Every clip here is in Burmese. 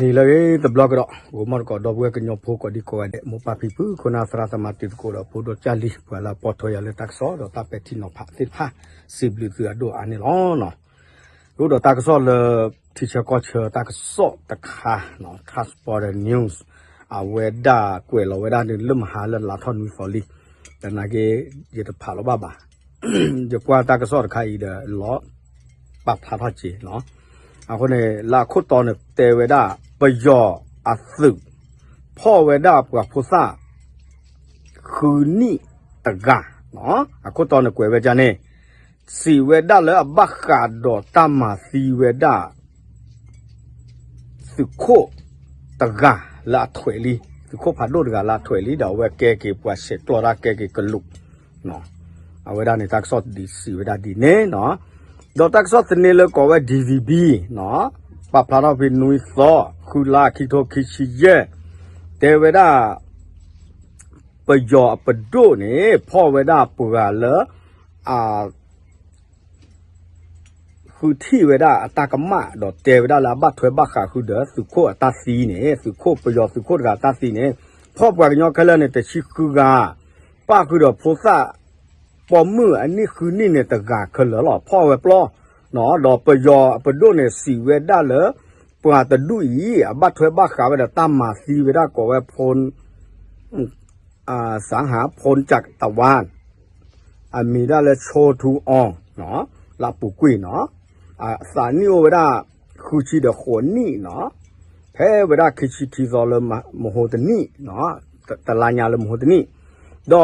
ni la ge the blog ro wo mar ko do bwe kenyo pho ko di ko de mo pa pi pu ko na sra sama ti ko ro pho do cha li pa la po tho ya le tak so do ta pe ti no pha ti pha si bli tu do ani lo no ro do tak so le ti cha ko che tak so ta kha no transport news a we da kwe lo we da ni lum ha le la thon mi fo li ta na ge ye ta pha lo ba ba je kwa tak so ta kha i de lo pa pha pha chi no အခုနေလာခုတော်နေတေဝဒ ပယောအသုဖောဝဒပကဖုစာခုနိတကနော်အခုတော်နေကွယ်ပဲကြနေစီဝဒလဘခါဒေါ်တမစီဝဒစုခိုတကလာထွေလီစုခိုဖာဒိုတကလာထွေလီတော့ဝဲကဲကေပွားရှေတော်ရာကဲကေကလုနော်အဝဒနေတက်ဆော့ဒီစီဝဒဒီနေနော်ဒေါ်တက်ဆော့တနေလကောဝဲ DVB နော် ပပလာဖိနွိသောခုလာခိတောခိရှိယေတေဝဒပယောပဒုနေဖောဝဒပူကလအာခုတိဝဒအတကမတော့တေဝဒလာဘထွေဘခခုဒစုခိုအတစီနေစုခိုပယောစုခိုကတစီနေဖောပွားညောခလနဲ့တရှိခုကပခုတော့ဖောစပေါ်မှုအနိခုနိနဲ့တကခလလောဖောဝပလော าคือเหรอพ่อเวปลอเนาะดอกปยอปโดเนี่ยสีเวดาเหรอปว่าตะดุอีอะบัดถวยบักขาเวดาตามมาสีเวดาก็เวพลอ่าสังหาพลจากตะวันอามีได้เลยโชทูอองเนาะลาปุกุยเนาะอ่าสานิโอเวดาคูชีเดโขนี่เนาะแพ้เวดาคิชิทีซอลมโมโหตนี่เนาะตะลาญาลมโหตนี่ดอ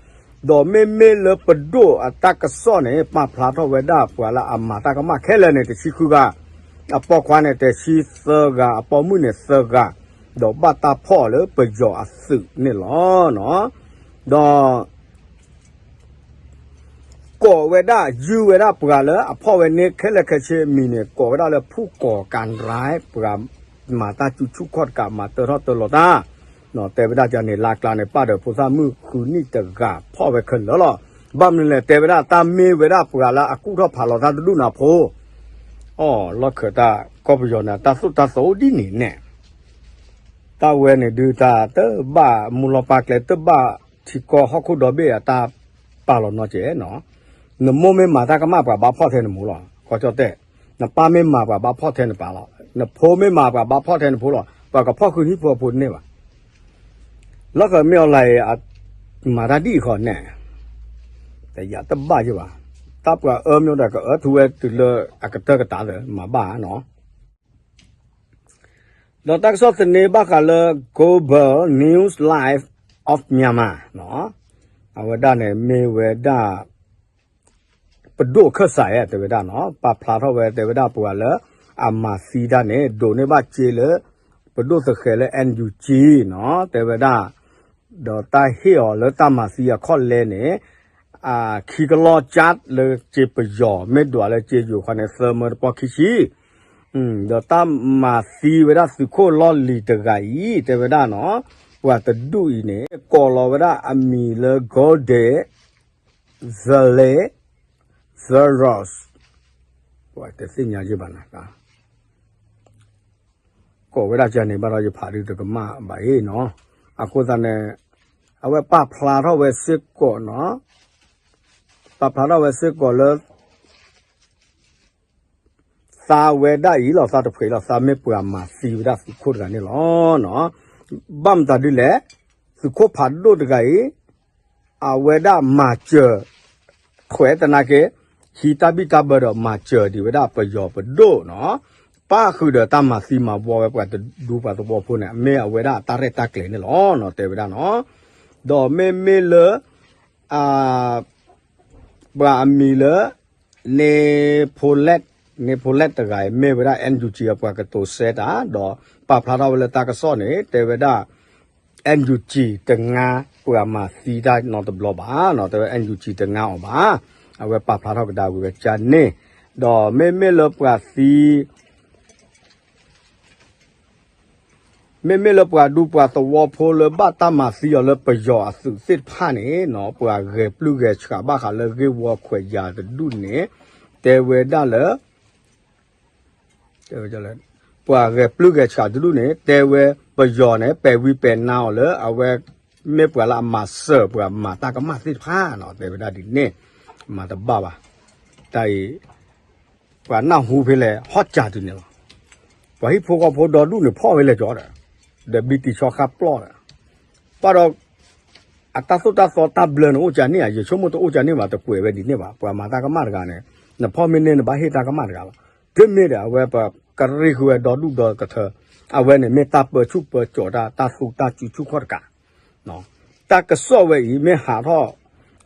ဒအလောအဝဲဒမာဒီတာခါနေအတပ်လူတပ်ကိုတော့ပကြောပဒုအဒုမတော့တေဝဒတက်စောဘကလည်းတမစီခုစုဝဲတကုတော့ကုလောမစီခုစုဝဲစုတကကြီးအဝဲကောပကြောနေဟူတော့ဆာလောဝဲတော့ပက trusted ဝဲဒုမနော်ပါခုစညာဝဲတော့ပါစုပိုးစာဝဒုမဒေါ်မေမေလပဒိုအတကစောနေပဖလာတော့ဝဲဒါပွာလာအမတာကမခဲလဲနေတချီခုကအပေါ်ခွားနေတဲ့ရှိစကအပေါ်မှုနဲ့စကဒေါ်ဘတာဖော့လေပကြောအစုနေလောနော်ဒေါ်ကောဝဲဒါယူဝဲဒါပကလေအဖော့ဝဲနေခဲလက်ခဲချေမီနေကောဝဲဒါလေဖုကောကန်ရိုင်းပကမာတာချူချူခော့ကမာတရတလောတာ နော်တေဝဒကြနေလာကလာနေပတ်တယ်ပူစာမှုခုနိတကဖော့ဝဲခလောလောဘာမလဲတေဝဒတာမေဝဒပူလာအခုတော့ဖာလောတာတူနာဖိုးအော်လောခတာကောပယောနာတသုတသောဒီနေနဲ့တာဝဲနေဒူတာတဘာမူလပါကလေတဘာချီကောဟခုတော့ဘေတာပါလောနော်ကျဲနော်နမိုမေမာတာကမပါဘာဖော့တဲ့နမူလောခေါ်ကြတဲ့နပါမေမာပါဘာဖော့တဲ့နပါလောနဖိုးမေမာပါဘာဖော့တဲ့နဖိုးလောပါကဖော့ခုဟိဖော့ဖို့နေပါ လောကမြောက်လိုက်အမာရတိခေါ်နဲ့တရားတဘာကြပါတပ်ကအအမျိုးတကအထူးတူလအကတကတာတယ်မဘာနော်တော့တက်ဆော့စနေဘကလ Global News Live of Myanmar နော်အဝဒနဲ့မေဝဒပဒုခဆိုင်ရတေဝဒနော်ပဖလာတော့ဝဲတေဝဒပူလာအမစီဒနဲ့ဒိုနေဘချေလေပဒုသခဲလေ NUG နော်တေဝဒဒေါ်တာဟီော် လတမစီရခေါ်လဲနေအာခီကလောချတ်လေချေပယောမေဒွာလေချေယူခနဲ့ဆမပခိရှိอืมဒေါ်တမစီဝဒစုခိုလောလီတကကြီးတေဝဒနော်ဟိုတဒူဤနေကောလောဝဒအမီလေဂိုဒေဇလေဇရော့ဟိုတစညာကြပါလားကာကိုဝဒချန်နေပါတော့ရဖာရီတကမဘာအေးနော် အခုတနဲ့အဝဲပဖလာတော့ဝဲစစ်ကောနော်ပဖလာတော့ဝဲစစ်ကောလေစာဝဲဒဤလောစာတဖွေလောစာမေပွာမှာစီဝဒစုခုကနေလောနော်ဘမ်တဒီလေစုခုဖတ်ဒိုတကဲအဝဲဒမာချေခွဲတနာကေဟီတပိတဘရမာချေဒီဝဒပယောပဒိုနော် ပါခုဒတမစီမဘောဝဲပတ်ဒူပါတဘောဖုန်အမေအဝဲဒတာရက်တက်လေနော်နော်တေဝဒနော်ဒေါ်မေမေလအာဘာမီလနေဖိုလက်နေဖိုလက်တကဲမေဝဒအန်ဂျူချီအပွားကတိုဆဲတာတော့ပဖလာတော့လေတာကစောနေတေဝဒအန်ဂျူချီတငါပွားမစီဒါနော်တဘလဘာနော်တေအန်ဂျူချီတငါအောင်ပါအဝဲပဖလာတော့ကဒါဝဲချာနေတော့မေမေလပွားစီ မေမေလပွားဒူပွားတော့ဖိုလဘတာမစီရလပယောအစုစစ်ဖာနေနော်ပွားရေပလူကေချာဘာခါလကေဝခွေယာဒုနေတေဝေဒလတေဝေဒလပွားရေပလူကေချာဒုနေတေဝေပယောနေပေဝိပေနာလအဝဲမေပွာလာမဆပွားမတာကမစစ်ဖာနော်တေဝေဒဒီနေမတဘဘာတိုင်ပွားနာဟူဖေလေဟော့ချာတူနေလားဝဟိဖိုကဖိုတော်လူနေဖော့ဝဲလေကြောတယ် the big shock plot pero ata so ta so ta blen o ja ni a ye chomo to o ja ni ma to kwe be di ni ba pa ma ta ka ma ga ne na pho min ne ba he ta ka ma ga la de mi da we pa ka ri hu do du do ka tha a we ne me ta pa chu pa cho da ta su ta chu chu khot ka no ta ka so we yi me ha tho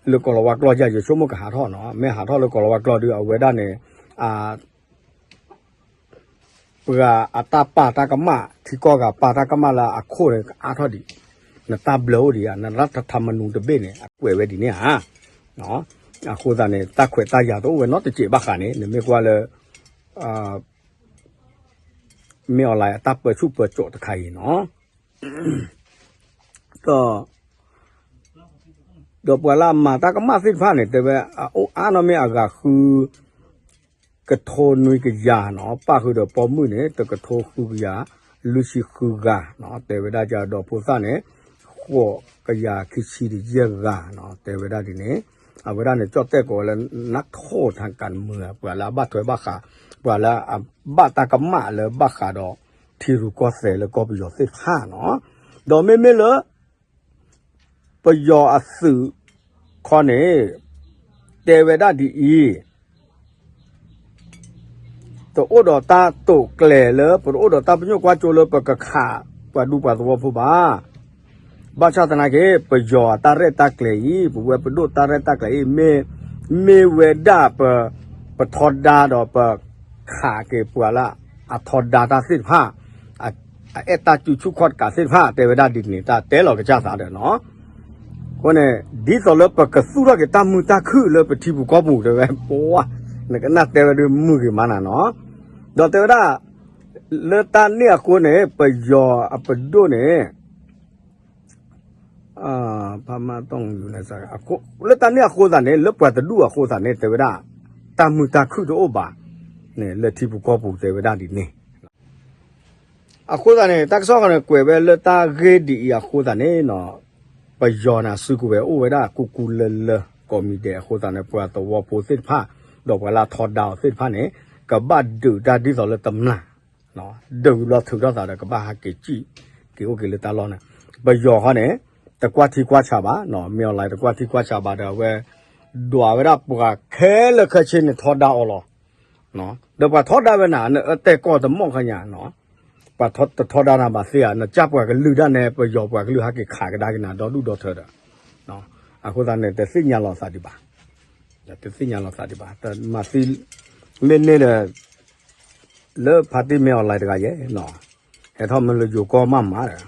lo ko lo wa klo ja ye chomo ka ha tho no me ha tho lo ko lo wa klo du a we da ne a ပရာအတပါတာကမဒီကောကပါတာကမလာအခုရအာထော်ဒီနတဘလောဒီနရတသမနုတဘေနေအကွယ်ပဲဒီနေဟာနော်အခုသားနေတက်ခွေတရတော့ဝဲနော်တကြဘခါနေနမေကွာလေအာမေအလိုက်တပ်ပစုပကြောတခိုင်နော်တော့တော့ပလာမတာကမစစ်ဖာနေတပဲအိုအာနမေအကခူ ကထောနွေကရနော်ပခုတော့ပေါ်မှုနဲ့တကထောခုကရလူရှိခုကနော်တေဝဒကြတော့ပုသနဲ့ဟောကရခိချီရကနော်တေဝဒဒီနေအဝရနဲ့ကြော့တဲ့ကိုလည်းนักโทษทางการเมืองปลาบัตถวยบัคาปลาบัตตากมะเลยบัคาดอทีรูก็เสแล้วก็ประ โยชน์สิห้าเนาะดอไม่ไม่เลยประโยชน์อสือข้อนี้เตวดาดีอี to odo ta to kle le pro odo ta pnyo kwa cho le pa ka kha pa du pa to phu ba ba cha ta na ke pa yo ta re ta kle yi pu we pa do ta re ta kle yi me me we da pa pa tho da do pa kha ke pu la a tho da ta sit pha a a ta chu chu khot ka sit pha te we da di ni ta te lo ka cha sa de no ကိုနဲ့ဒီတော့လပကဆူရကတမှုတခုလပတိဘူးကောဘူးတဲ့ပေါ်နကနတဲ့ရမှုကမနာနော် တော့တဲ့ရလေတန်เนี่ยကိုနဲ့ပယောအပဒိုနဲ့အာဘာမတော့ယူနေစားအခုလေတန်เนี่ยကိုသားနဲ့လပတဒူအကိုသားနဲ့တဲ့ရတမှုတခုတော့ပါနဲ့လက်တိဘူးကောဘူးတဲ့ရဒီနေအခုသားနဲ့တက်ဆောကနေကွယ်ပဲလက်တာဂေဒီအခုသားနဲ့နော် ပယောနာစုကူပဲအိုဝဲဒါကူကူလလကောမီတဲ့ခိုတာနေပွားတော့ဝပိုစစ်ဖာတော့ဝလာထော်ဒေါစစ်ဖာနေ ကဘတ်ဒူဒါဒီဆိုလတမနာနော်ဒူလထူတော့တာကဘာဟာကေကြည့်ကေโอเคလေတာလောနေပယောဟာနေတကွာတီကွာချပါနော်မြော်လိုက်တကွာတီကွာချပါတော့ဝဲဒွာဝရပကခဲလခချင်းထော်ဒေါအော်လောနော်တော့ပထော်ဒေါဝနာအတက်ကောတမော့ခညာနော် ปะทอดทอดานาบาเสียนะจับกว่าก็ลือดาเนปยอกว่าก็ลือฮักขากระดากันนะดอดูดอเธอดะเนาะအခုသားနဲ့တသိညာလောစာဒီပါတသိညာလောစာဒီပါတမစီ မင်းနေတဲ့လေဖတ်တိမြောက်လိုက်တကရဲ့နော်အဲ့တော့မလို့ဂျိုကောမမှာတယ်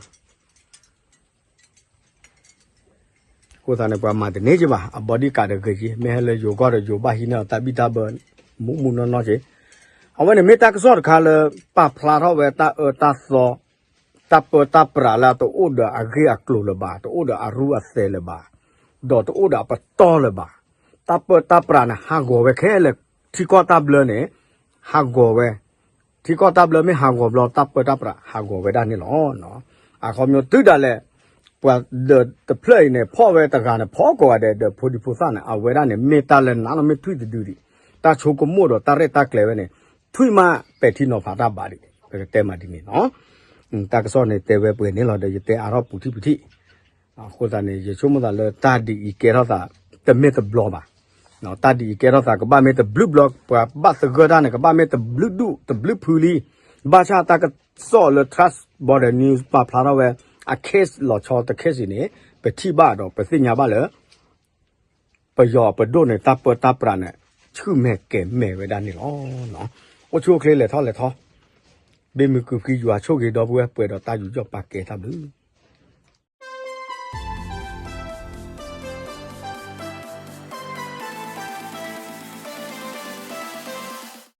ကိုသားနဲ့ပွားမှာတနေကြပါအဘော်ဒီကာတကကြီးမဲလေဂျိုကောရဂျိုဘာဟိနာတပိတာဘမူမူနော်နော်ချေအဝနေမေတာကစောခါလပပလာတော့ဝဲတာအတာသောတပ်ပတပ်ပရာလာတော့အိုဒါအဂေအကလိုလဘာတော့အိုဒါအရူအဆဲလဘာတော့အိုဒါပတော်လဘာတပ်ပတပ်ပရာနဟာဂောဝဲခဲလေ တီကောတပ်လနေဟာဂောဝဲတီကောတပ်လမေဟာဂောဘလတပ်ပတပ်ပရာဟာဂောဝဲဒါနေလောနော်အခုမျိုးတူတယ်လေပွာဒတပလိနေဖောဝဲတကနဲ့ဖောကောတဲ့ဖိုဒီဖိုဆာနဲ့အဝဲဒါနဲ့မေတာလဲနာနမေထွိတူဒီတာချိုကမို့တော့တာရက်တာကလဲဝဲနဲ့ထွိမပဲတိနောဖာတာပါဒီတဲမဒီနေနော်တာကစောနေတဲဝဲပွေနေလော်တဲ့တဲအာရောပူတိပတိအခုသာနေရချုံမသာလဲတာဒီကေရောသာတမက်တဘလောပါ နော်တာဒီကေရောသာကဘာမက်တဘလူးဘလော့ပါဘတ်စဂဒါနေကဘာမက်တဘလူးဒူတဘလူးဖူလီဘာချာတာကစောလထရတ်ဘော်ဒနျူးပါဖလာတော့ဝဲအခက်လော်ချောတခက်စီနေပတိဘတော့ပသိညာပါလေပယောပဒိုနေတပ်ပတပ်ပရနဲ့ chu me ke me we da ni lo no o chu kle le tho le tho be mi ku ki yua chu ge do bu pwe do ta yu jo pa ke ta bu